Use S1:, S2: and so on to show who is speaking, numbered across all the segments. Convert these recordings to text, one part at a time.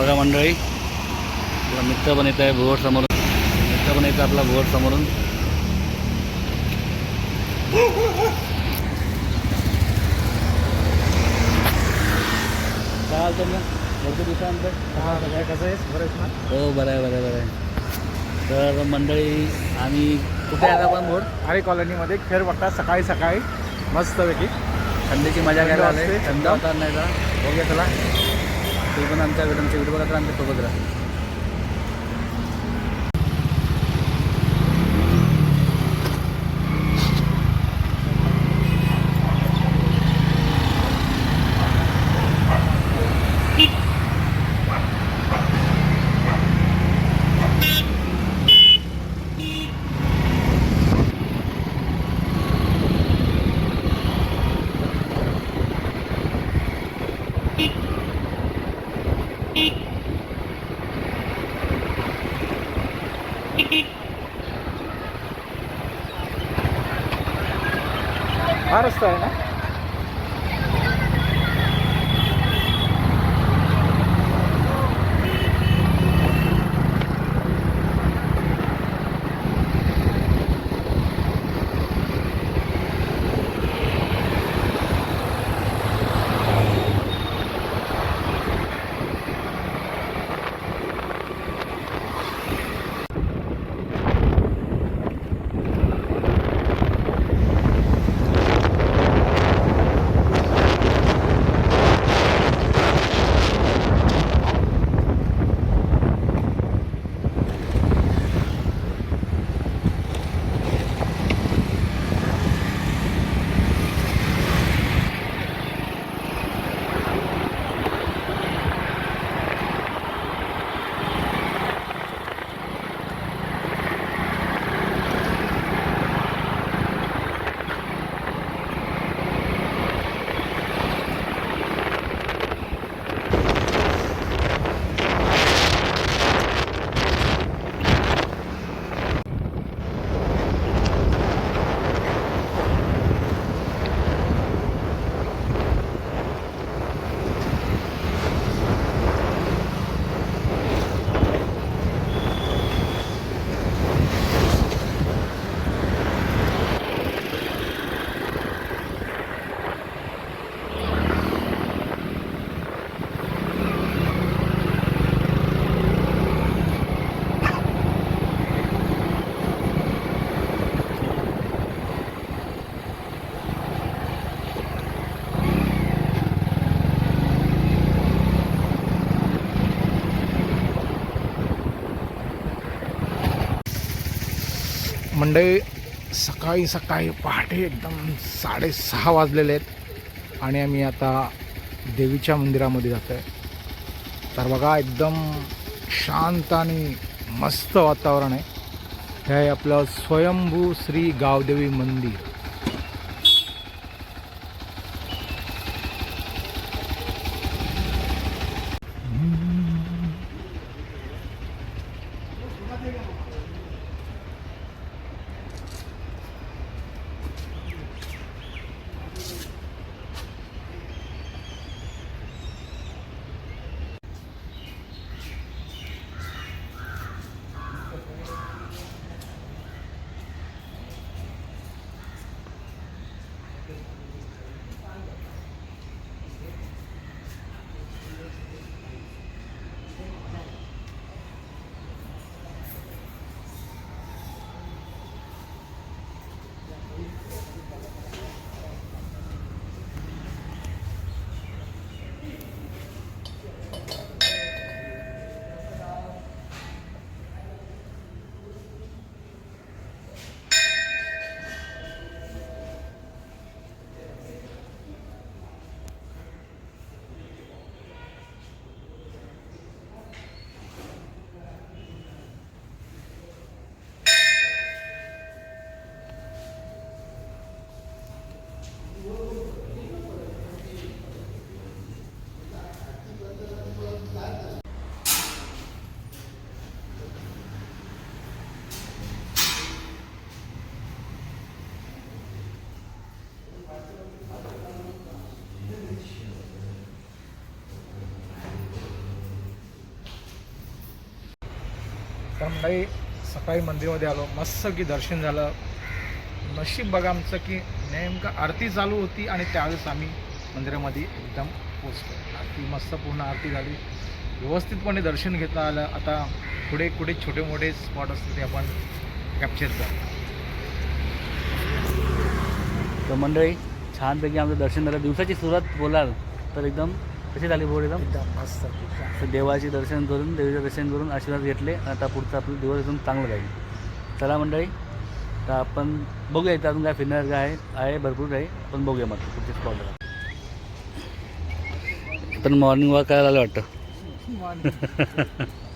S1: बघा मंडळी. आपला मित्र पण येत आहे भुवट समोरून. मित्र पण येतं आपला भुवट समोरून. काय हाल चाललं भरपूर दिवसानंतर.
S2: कसं आहेस? बरं ना?
S1: हो बरं आहे बरं आहे बरं आहे. तर मंडळी आम्ही कुठे आहेत आपण भोड
S2: आरे कॉलनीमध्ये खेळपट्टा सकाळी सकाळी. मस्तपैकी.
S1: थंडीची मजा घ्यायला आले थंड. होतात नाही का बघूया चला. ते पण आमच्या व्हिडिओ आमच्या व्हिडिओ बघत राहा आमच्यासोबत राहा
S2: हा रस्ता आहे ना? मंडळी सकाळी सकाळी पहाटे एकदम साडेसहा वाजलेले आहेत आणि आम्ही आता देवीच्या मंदिरामध्ये जातो आहे तर बघा एकदम शांत आणि मस्त वातावरण आहे. हे आपलं स्वयंभू श्री गावदेवी मंदिर. मंडळी सकाळी मंदिरामध्ये आलो. मस्त की दर्शन झालं. नशीब बघा आमचं की नेमकं आरती चालू होती आणि त्यावेळेस आम्ही मंदिरामध्ये एकदम पोचलो. आरती मस्त पूर्ण आरती झाली. व्यवस्थितपणे दर्शन घेता आलं. आता पुढे कुठे छोटे मोठे स्पॉट असतील ते आपण कॅप्चर करू.
S1: तर मंडळी छानपैकी आमचं दर्शन झालं. दिवसाची सुरुवात बोलाल तर एकदम कशी झाली बोल एकदम?
S2: मस्त
S1: तर देवाचे दर्शन करून देवीचं दर्शन करून आशीर्वाद घेतले. आता पुढचं आपलं दिवस एकदम चांगलं जाईल चला मंडळी तर आपण बघूया इथं अजून काय फिरण्यासारखं आहे. आहे भरपूर आहे पण बघूया मग पुढचे स्पॉटला पण मॉर्निंग वॉक करायला आलं वाटतं.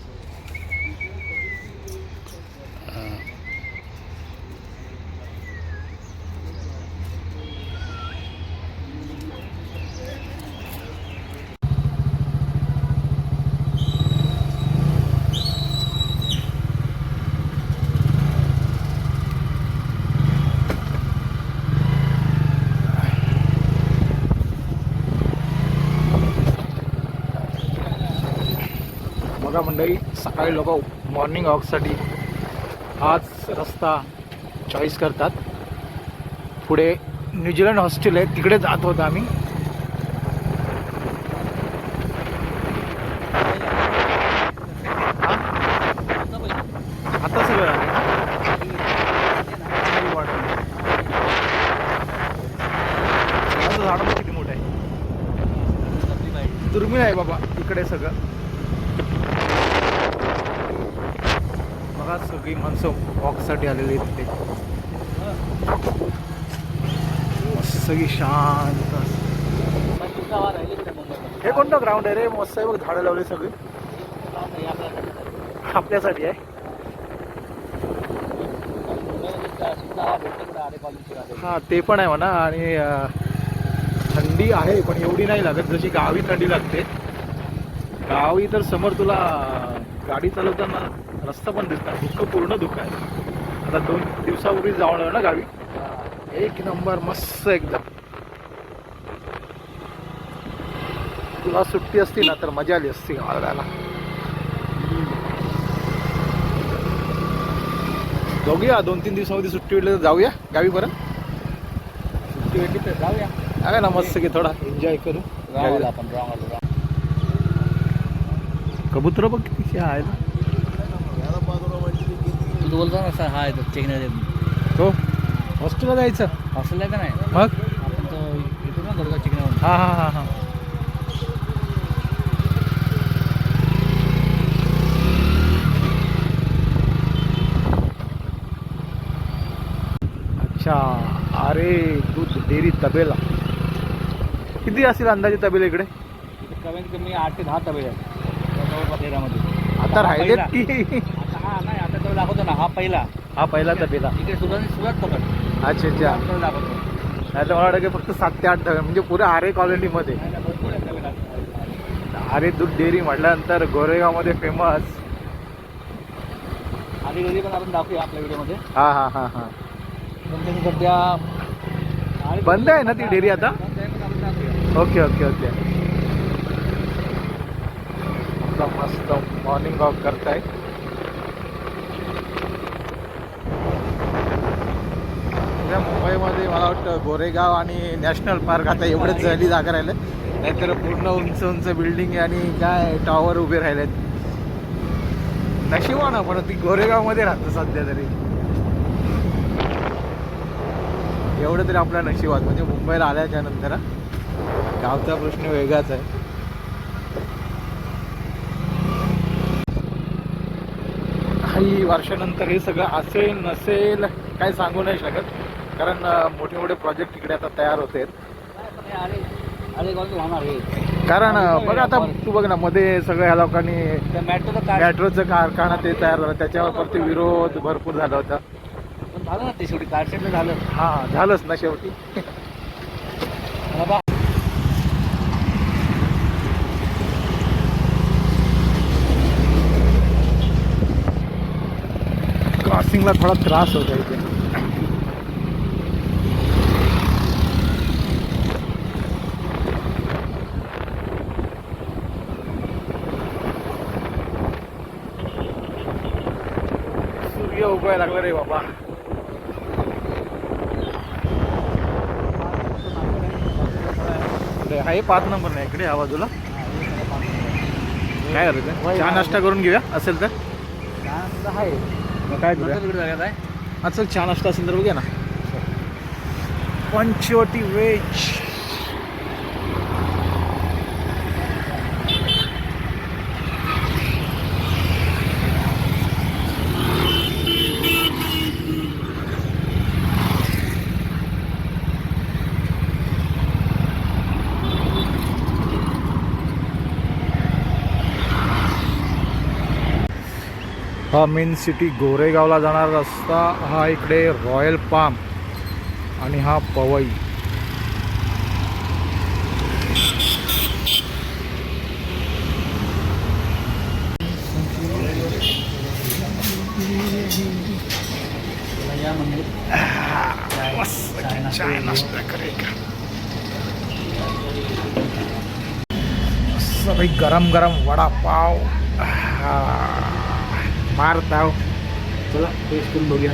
S2: बघा मंडळी सकाळी लोक मॉर्निंग वॉकसाठी हाच रस्ता चॉईस करतात. पुढे न्यूझीलंड हॉस्टेल आहे तिकडे जात होतो आम्ही. आता सगळं झाड पण किती मोठं आहे दुर्मिळ आहे बाबा इकडे सगळं बघा सगळी माणसं वॉकसाठी आलेली आहेत तिथे. सगळी शांत. हे कोणतं ग्राउंड आहे रे? मस्त आहे बघ झाडं लावली सगळी. आपल्यासाठी आहे. हा ते पण आहे म्हणा. आणि थंडी आहे पण एवढी नाही लागत. जशी गावी थंडी लागते. गावी तर समोर तुला गाडी चालवताना रस्ता पण दिसतात. दुःख पूर्ण दुःख आहे. आता दोन दिवसापूर्वी जाऊन ना गावी. एक नंबर मस्त एकदम. तुला सुट्टी असती ना तर मजा आली असती गावाला जायला. बघूया दोन तीन दिवसामध्ये सुट्टी भेटली तर जाऊया गावी परत.
S1: सुट्टी भेटली तर जाऊया.
S2: आहे ना मस्त की थोडा. एन्जॉय करू.
S1: आपण
S2: कबूतर बघ किती आहे ना.
S1: तू बोलतो ना असं हा येतो चेकण्याचे
S2: हो? हॉस्टेलला जायचं?
S1: हॉस्टेल का नाही?
S2: मग?
S1: आपण तो येतो ना दुर्गा चिकण्यावर
S2: हा हा हा हा. अच्छा अरे दूध डेअरी तबेला. किती असेल अंदाजे तबेला इकडे?
S1: कमीत कमी आठ ते दहा तबेले आहेत.
S2: आता
S1: नाही आता तो दाखवतो ना हा पहिला.
S2: हा पहिला तबेला.
S1: इकडे सुरुवात सुरुवात पकड
S2: अच्छा अच्छा.
S1: आपल्याला दाखवतो.
S2: नाही तर मला वाटतं की फक्त सात ते आठ म्हणजे पुऱ्या आरे कॉलनीमध्ये.
S1: नाही, नाही, भरपूर आहेत तबेला.
S2: आरे दूध डेअरी म्हटल्यानंतर गोरेगावमध्ये फेमस
S1: आधी घरी पण आपण दाखवूया आपल्या व्हिडिओमध्ये.
S2: हा हा हा हा.
S1: पण त्यांनी सध्या आणि-
S2: बंद आहे ना ती डेअरी आता?
S1: बंद आहे, पण आपण दाखवूया.
S2: Okay okay okay. आपला मस्त मॉर्निंग वॉक करताय. मुंबईमध्ये मला वाटतं गोरेगाव आणि नॅशनल पार्क आता एवढेच झाली जागा राहिले नाहीतर पूर्ण उंच उंच बिल्डिंग आणि काय टॉवर उभे राहिलेत. नशिबानं पण ती गोरेगावमध्ये राहतं सध्या तरी. एवढं तरी आपल्या नशिबात म्हणजे मुंबईला आल्याच्यानंतर गावचा प्रश्न वेगळाच आहे. काही वर्षानंतर हे सगळं असेल नसेल काय सांगू नाही शकत. कारण मोठे मोठे प्रोजेक्ट इकडे आता तयार होते कारण बघा बघ आता तू बघ ना मध्ये सगळ्या ह्या लोकांनी
S1: मेट्रोचं
S2: कारखाना ते तयार झालं. त्याच्यावर परत विरोध भरपूर झाला होता.
S1: झालं ना ते शेवटी कारशेट झालं
S2: हा झालंच ना शेवटी. क्रॉसिंगला थोडा त्रास होता इथे. संपवायला लागलं रे बाबा. आहे पाच नंबर नाही इकडे या बाजूला. काय करायचं चहा नाश्ता करून घेऊया असेल तर? काय करूया?
S1: तिकडे
S2: हा चल चहा नाश्ता असेल तर बघूया ना. पंचवटी वेज. हा मेन सिटी गोरेगावला जाणारा रस्ता हा इकडे रॉयल पाम आणि हा पवई. चाय नाश्ता मस्त भाई गरम गरम वडापाव आहा. मारताव
S1: चला टेस्ट करून बघूया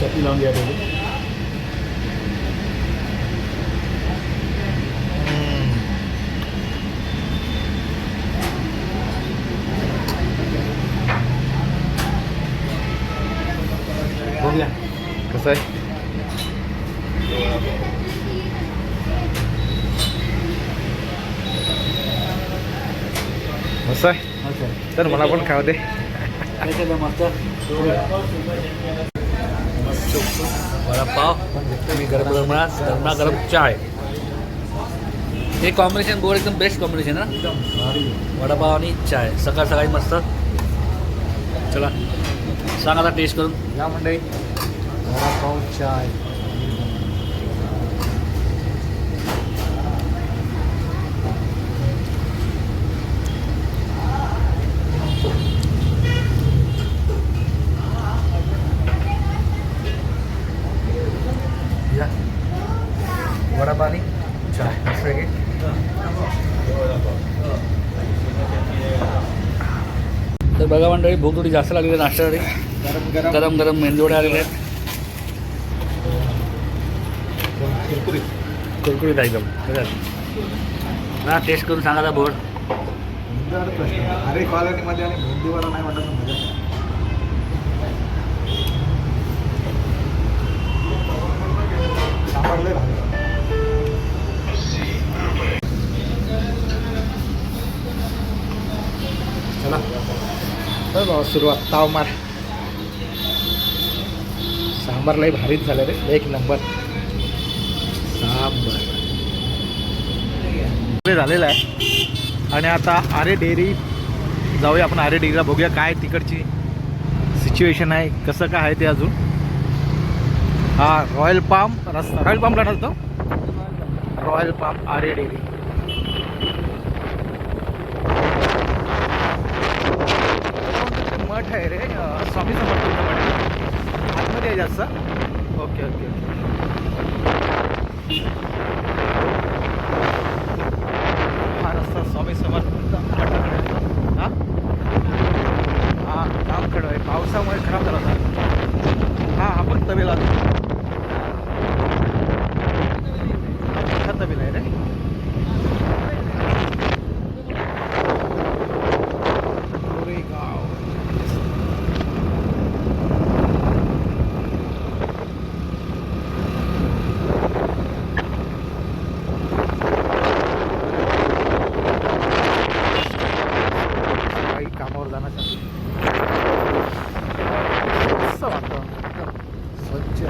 S1: चटणी लावून घ्या पहिले बघूया
S2: कसं आहे मस्त आहे
S1: अच्छा
S2: तर मला पण खाऊ दे.
S1: वडापाव मी गरम गरम गरमा गरम चाय. हे कॉम्बिनेशन गोड एकदम बेस्ट कॉम्बिनेशन ना वडापाव आणि चाय. सकाळ सकाळी मस्त. चला सांग टेस्ट करून.
S2: या मंडळी. वडापाव चाय
S1: या वडापाव आणि चाय मस्त आहे की? तर बघा मंडळी भूक थोडी जास्त लागलेली आहे नाश्त्यासाठी.
S2: गरम गरम.
S1: गरम गरम आलेले आहेत.
S2: कुरकुरीत.
S1: कुरकुरीत एकदम. ना टेस्ट करून सांगा बोर्ड
S2: अरे कॉलनीमध्ये आणि मेंदीवाला नाही वाटत सुरुवात. ताव मार. सांबार भारीच झालं रे. एक नंबर. सांबार. झालेलं आहे. आणि आता आरे डेअरी जाऊया आपण. आरे डेअरीला बघूया काय तिकडची सिच्युएशन आहे. कसं काय आहे ते अजून. हा रॉयल पाम रस्ता. रॉयल पामला ठरतो रॉयल पाम आरे डेअरी मठ आहे रे अं, स्वामी समर्थांचं मठ आहे आतमध्ये आहे जास्त ओके ओके ओके हा रस्ता स्वामी समर्थ मठाकडे हा हा काम खडं आहे पावसामुळे खराब झाला होता हा हा पण तबेला मोठा तबेला आहे रे गोरेगाव काही कामावर जाण्यासाठी मस्त वातावरण एकदम स्वच्छ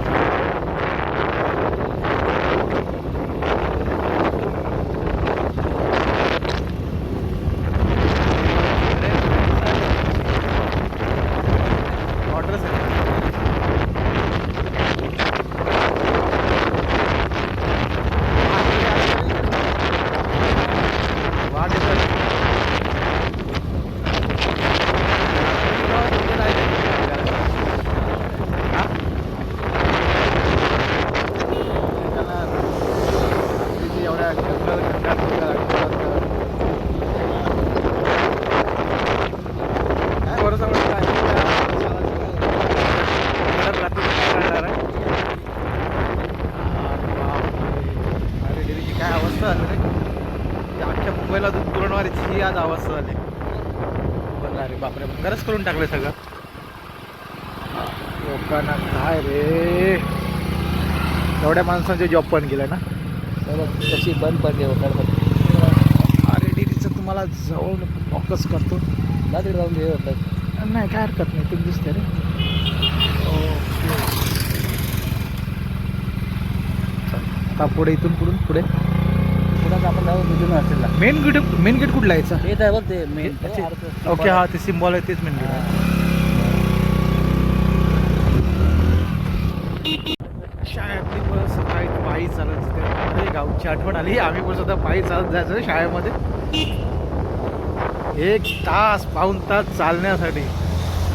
S2: ही आज अवस्था झाली बरं अरे बापरे गरज करून टाकलं सगळं. लोकांना काय रे? एवढ्या माणसांचे जॉब पण गेले ना?
S1: कशी बंद पडली
S2: अरे डीडीचं तुम्हाला जवळ फोकस करतो.
S1: तिकडे जाऊन हे होतात
S2: नाही काय हरकत नाही तुम्ही दिसते रे. आता पुढे इथून पुढून पुढे.
S1: पुन्हा आपण जाऊ तिथून हॉस्टेलला
S2: मेन गेट मेन गेट कुठला यायचा
S1: येत आहे बघ ते मेन.
S2: ओके हा ते सिम्बॉल आहे तेच मेन गेट आहे. शाळेतली बस सकाळी पायी चालत गावची आठवण आली. आम्ही पण सुद्धा पायी चालत जायचो शाळेमध्ये. एक तास पाऊन तास चालण्यासाठी.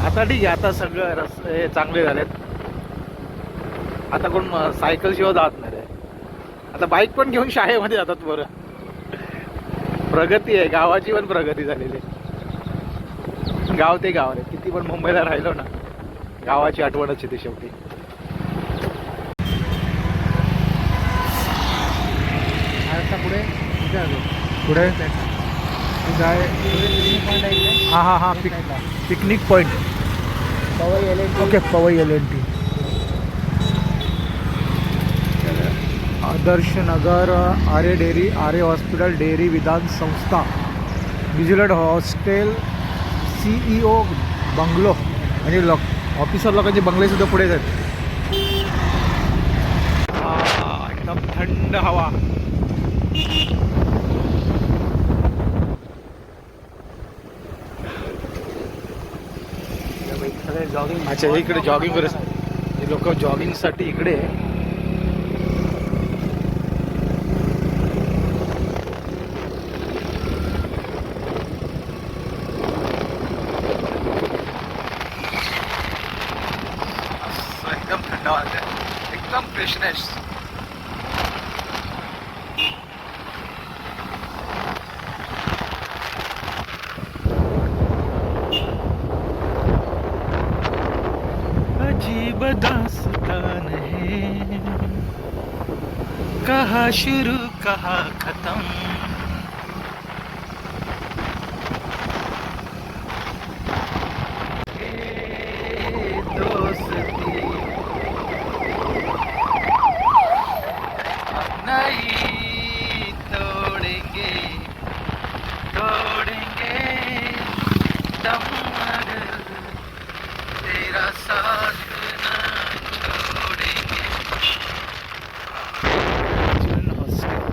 S2: आता ठीक आहे आता सगळं रस्ते चांगले झालेत. आता कोण सायकल शिवाय जात नाही. आता बाईक पण घेऊन शाळेमध्ये जातात बरं प्रगती आहे गावाची पण प्रगती झालेली आहे. गाव ते गाव रे किती पण मुंबईला राहिलो ना गावाची आठवणच आहे ती शेवटी.
S1: आता पुढे?
S2: पुढे. हा हा हा. Picnic point
S1: Powai L N
S2: okay Powai L N T. Adarsh Nagar Aarey dairy Aarey hospital dairy विधान संस्था न्यूझीलंड हॉस्टेल सीईओ बंगलो म्हणजे लोक ऑफिसर लोकांचे बंगले सुद्धा पुढेच आहेत एकदम थंड हवा.
S1: जॉगिंग
S2: अच्छा इकडे जॉगिंग करत लोक जॉगिंगसाठी इकडे एकदम थंड वाजते एकदम फ्रेशनेस अजीब दास्तान है कहा शुरू कहा खत्म ए दोस्ती नहीं तोड़ेंगे तोड़ेंगे दम मगर तेरा साथ न छोड़ेंगे अर्जुन हॉस्टेल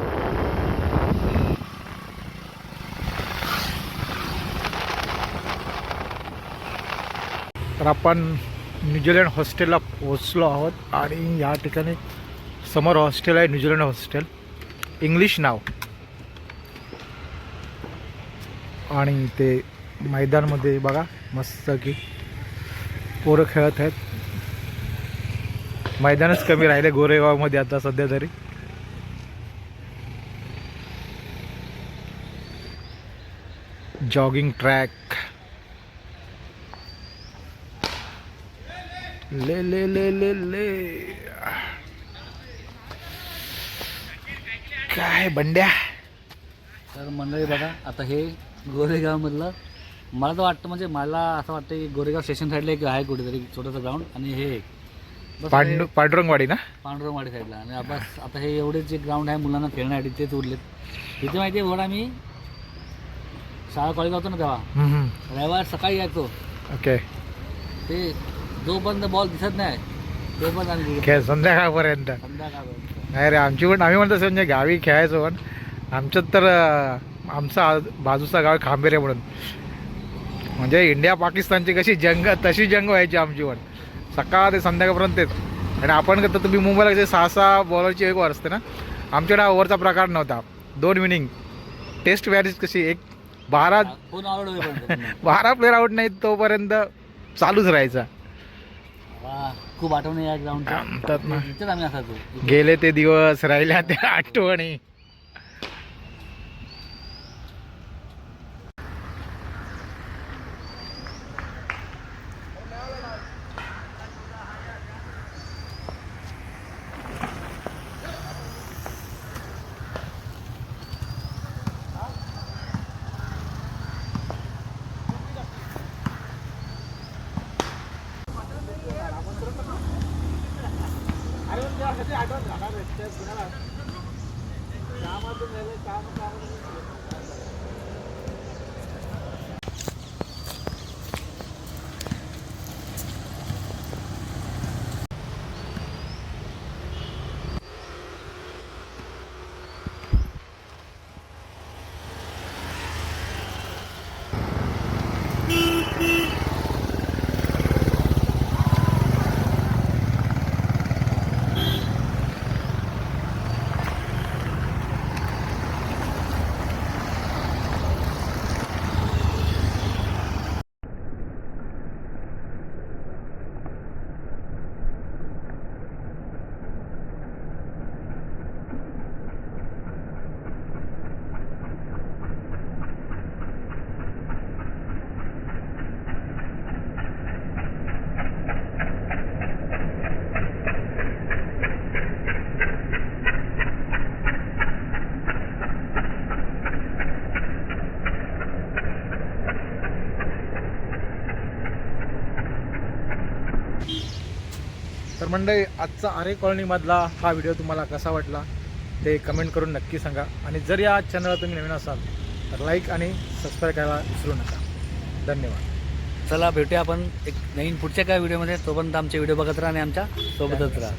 S2: तर आपण न्यूझीलंड हॉस्टेलला पोहोचलो आहोत आणि या ठिकाणी समोर हॉस्टेल आहे न्यूझीलंड हॉस्टेल. इंग्लिश नाव. आणि ते मैदानमध्ये बघा मस्त की पोरं खेळत आहेत. मैदानच कमी राहिले गोरेगावमध्ये आता सध्या तरी. Jogging track. ले ले ले ले ले काय बंड्या?
S1: तर मंडळी बघा आता हे गोरेगावमधलं मला तर वाटतं म्हणजे मला असं वाटतं की गोरेगाव स्टेशन साईडला एक आहे कुठेतरी छोटंसं ग्राउंड आणि हे एक. बस
S2: पांडू पांडुरंगवाडी ना?
S1: पांडुरंगवाडी साईडला आणि बस आता हे एवढेच जे ग्राउंड आहे मुलांना खेळण्यासाठी तेच उरलेत. इथे माहिती आहे वडा मी शाळा कॉलेज होतो ना तेव्हा. रविवार सकाळी यायचो.
S2: ओके
S1: ते जोपर्यंत बॉल दिसत नाही तोपर्यंत आम्ही
S2: खेळ संध्याकाळपर्यंत.
S1: संध्याकाळ
S2: नाही रे आमची पण आम्ही म्हणतो म्हणजे गावी खेळायचो पण आमच्यात तर आमचा बाजूचा गाव खांबेरे म्हणून. म्हणजे इंडिया पाकिस्तानची कशी जंग तशी जंग व्हायची आमची पण. सकाळ ते संध्याकाळपर्यंत तेच. आणि आपण कसं तुम्ही मुंबईला कसे सहा सहा बॉलरची एक ओव्हर असते ना आमच्याकडे हा ओव्हरचा प्रकार नव्हता. दोन विनिंग टेस्ट मॅरेज कशी एक बारा बारा प्लेअर आउट नाहीत तोपर्यंत चालूच राहायचा.
S1: खूप आठवणी या ग्राउंडच्या
S2: म्हणतात ना.
S1: इथेच आम्ही असायचो.
S2: गेले ते दिवस राहिल्या त्या आठवणी. मंडळी आजचा आरे कॉलनीमधला हा व्हिडिओ तुम्हाला कसा वाटला ते कमेंट करून नक्की सांगा. आणि जर या चॅनलला तुम्ही नवीन असाल तर लाईक आणि सबस्क्राईब करायला विसरू नका. धन्यवाद.
S1: चला भेटूया आपण एक नवीन पुढच्या काय व्हिडिओमध्ये तोपर्यंत आमचे व्हिडिओ बघत राहा आणि आमच्या सोबतच राहा.